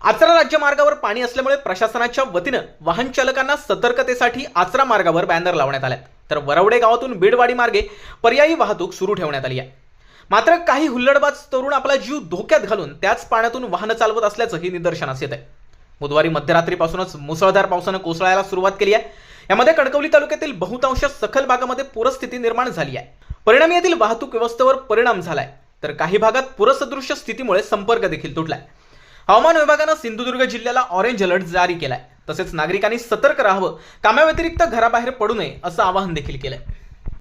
आचरा राज्यमार्गावर पाणी असल्यामुळे प्रशासनाच्या वतीनं वाहन चालकांना सतर्कतेसाठी आचरा मार्गावर बॅनर लावण्यात आल्यात. तर वरवडे गावातून बीडवाडी मार्गे पर्यायी वाहतूक सुरू ठेवण्यात आली आहे. मात्र काही हुल्लडबाज तरुण आपला जीव धोक्यात घालून त्याच पाण्यातून वाहनं चालवत असल्याचंही निदर्शनास येत आहे बुधवारी मध्यरात्रीपासूनच मुसळधार पावसानं कोसळायला सुरुवात केली आहे. यामध्ये कणकवली तालुक्यातील बहुतांश सखल भागामध्ये पूरस्थिती निर्माण झाली आहे. परिणामी येथील वाहतूक व्यवस्थेवर परिणाम झालाय. तर काही भागात पूरसदृश्य स्थितीमुळे संपर्क देखील तुटलाय. हवामान विभागानं सिंधुदुर्ग जिल्ह्याला ऑरेंज अलर्ट जारी केलाय. तसेच नागरिकांनी सतर्क राहावं. कामाव्यतिरिक्त घराबाहेर पडू नये असं आवाहन देखील केलंय.